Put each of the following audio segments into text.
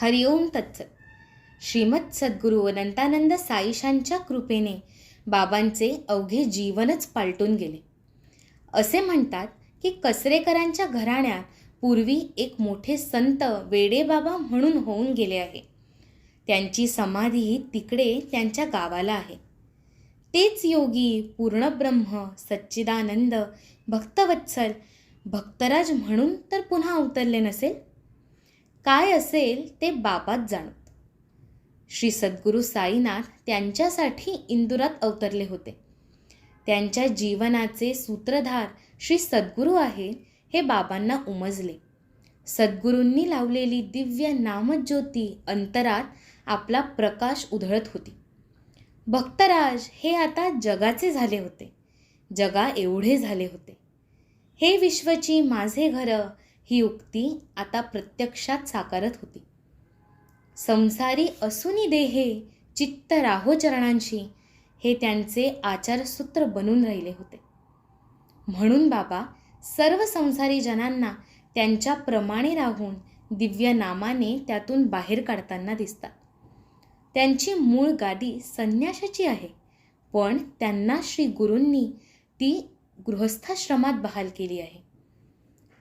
हरिओम तत्सत. श्रीमत सद्गुरू अनंतानंद साईशांच्या कृपेने बाबांचे अवघे जीवनच पालटून गेले. असे म्हणतात की कसरेकरांच्या घराण्यात पूर्वी एक मोठे संत वेडेबाबा म्हणून होऊन गेले आहे. त्यांची समाधी तिकडे त्यांच्या गावाला आहे. तेच योगी पूर्णब्रह्म सच्चिदानंद भक्तवत्सल भक्तराज म्हणून तर पुन्हा अवतरले नसेल? काय असेल ते बाबाच जाणत श्री सद्गुरू साईनाथ त्यांच्यासाठी इंदुरात अवतरले होते. त्यांच्या जीवनाचे सूत्रधार श्री सद्गुरू आहे हे बाबांना उमजले. सद्गुरूंनी लावलेली दिव्य नामज्योती अंतरात आपला प्रकाश उधळत होती. भक्तराज हे आता जगाचे झाले होते. जगा एवढे झाले होते. हे विश्वची माझे घर ही उक्ती आता प्रत्यक्षात साकारत होती. संसारी असूनी देहे चित्त राहो चरणांशी हे त्यांचे आचारसूत्र बनून राहिले होते. म्हणून बाबा सर्व संसारी जनांना त्यांच्या प्रमाणे राहून दिव्य नामाने त्यातून बाहेर काढताना दिसतात. त्यांची मूळ गादी संन्यासाची आहे पण त्यांना श्री गुरूंनी ती गृहस्थाश्रमात बहाल केली आहे.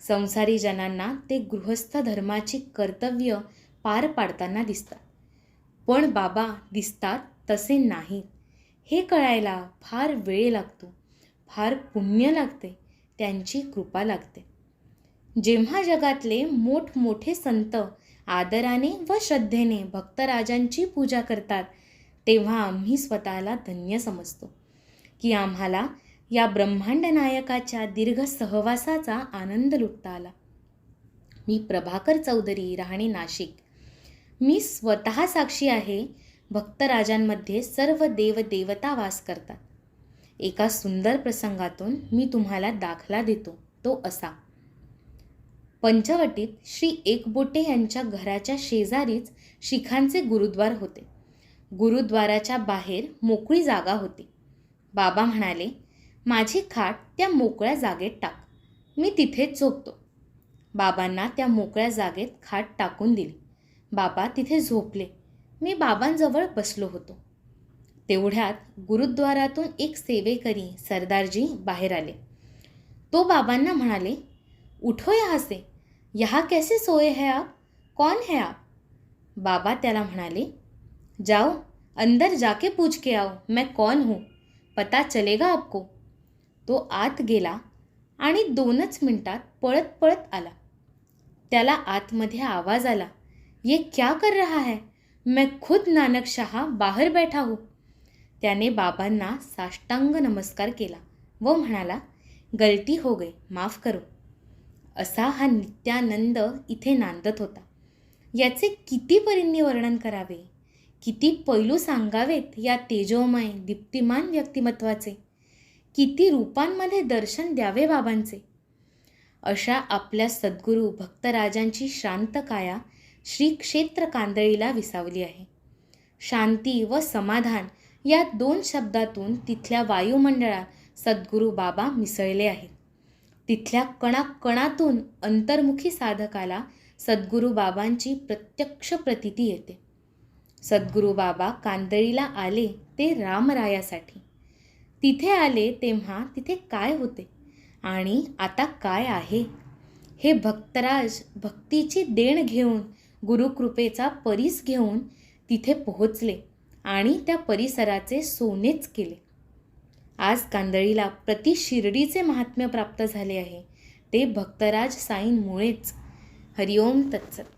संसारी जनांना ते गृहस्थ धर्माची कर्तव्य पार पाडताना दिसतात. पण बाबा दिसतात तसे नाहीत हे कळायला फार वेळ लागतो. फार पुण्य लागते. त्यांची कृपा लागते. जेव्हा जगातले मोठमोठे संत आदराने व श्रद्धेने भक्तराजांची पूजा करतात तेव्हा आम्ही स्वतःला धन्य समजतो की आम्हाला या ब्रह्मांड नायकाच्या दीर्घ सहवासाचा आनंद लुटता आला. मी प्रभाकर चौधरी राहणे नाशिक. मी स्वतः साक्षी आहे भक्तराजांमध्ये सर्व देवदेवता वास करतात. एका सुंदर प्रसंगातून मी तुम्हाला दाखला देतो तो असा. पंचवटीत श्री एकबोटे यांच्या घराच्या शेजारीच शिखांचे गुरुद्वार होते. गुरुद्वाराच्या बाहेर मोकळी जागा होती. बाबा म्हणाले माझी खाट त्या मोकळ्या जागेत टाक. मी तिथेच झोपतो. बाबांना त्या मोकळ्या जागेत खाट टाकून दिली. बाबा तिथे झोपले. मी बाबांजवळ बसलो होतो. तेवढ्यात गुरुद्वारातून एक सेवेकरी सरदारजी बाहेर आले. तो बाबांना म्हणाले उठो यहाँ से यहाँ कैसे सोए है आप? कौन है आप? बाबा त्याला म्हणाले जाओ अंदर जाके पूछ के आओ मैं कौन हूँ? पता चलेगा आपको. तो आत गेला आणि दोनच मिनटात पळत पळत आला. त्याला आतमध्ये आवाज आला ये क्या कर रहा है? मैं खुद नानक शहा बाहेर बैठा हो. त्याने बाबांना साष्टांग नमस्कार केला व म्हणाला गलती हो गई माफ करो. असा हा नित्यानंद इथे नांदत होता. याचे किती परींनी वर्णन करावे? किती पैलू सांगावेत या तेजोमय दीप्तिमान व्यक्तिमत्वाचे? किती रूपांमध्ये दर्शन द्यावे बाबांचे? अशा आपल्या सद्गुरू भक्तराजांची शांत काया श्री क्षेत्र कांदळीला विसावली आहे. शांती व समाधान या दोन शब्दातून तिथल्या वायुमंडळात सद्गुरू बाबा मिसळले आहेत. तिथल्या कणाकणातून अंतर्मुखी साधकाला सद्गुरू बाबांची प्रत्यक्ष प्रतिती येते. सद्गुरू बाबा कांदळीला आले ते रामरायासाठी. तिथे आले तेव्हा तिथे काय होते? आणि आता काय आहे? हे भक्तराज भक्तीची देण घेऊन गुरुकृपेचा परीस घेऊन तिथे पोहोचले आणि त्या परिसराचे सोनेच केले. आज कांदळीला प्रति शिर्डीचे महात्म्य प्राप्त झाले आहे. ते भक्तराज साईंमुळेच. हरिओम तत्सत.